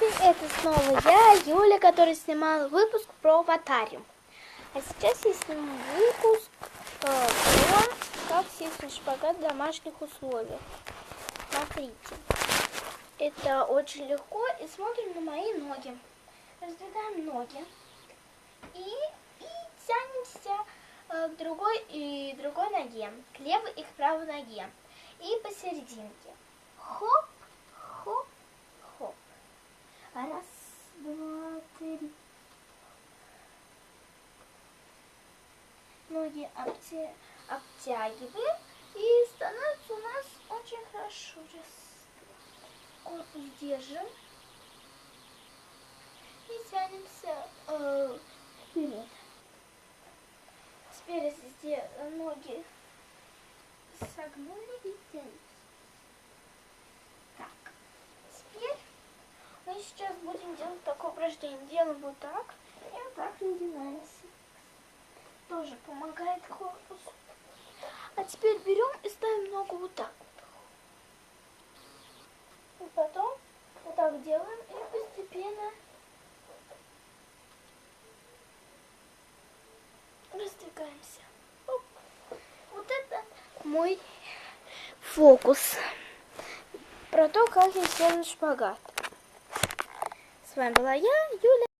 это снова я, Юля, которая снимала выпуск про аватариум. А сейчас я сниму выпуск про как сесть на шпагат в домашних условиях. Смотрите, это очень легко и смотрим на мои ноги. Раздвигаем ноги и, и тянемся э, к другой и другой ноге, к левой и к правой ноге. И посерединке. Хоп, хоп. Раз, два, три. Ноги обте... обтягиваем и становится у нас очень хорошо. Раз. Корпус держим и тянемся э, вперед. Здесь ноги согнули и тянемся. Так, теперь мы сейчас будем делать такое упражнение. Делаем вот так и вот так надеваемся. Тоже помогает корпусу. А теперь берем и ставим ногу вот так. И потом вот так делаем и постепенно раздвигаемся. Оп. Вот это мой фокус про то, как я сел на шпагат. С вами была я, Юля.